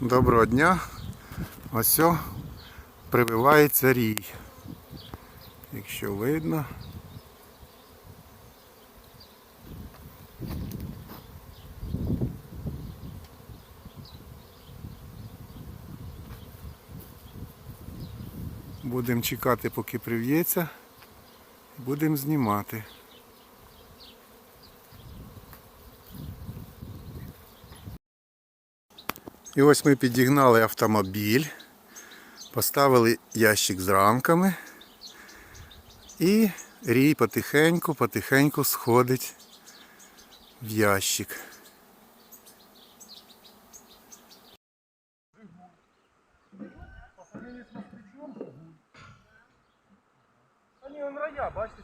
Доброго дня. Ось прививається рій. Якщо видно. Будемо чекати, поки прив'ється. Будемо знімати. І ось ми підігнали автомобіль, поставили ящик з рамками і рій потихеньку, потихеньку сходить в ящик. А ні, он рая, бачите,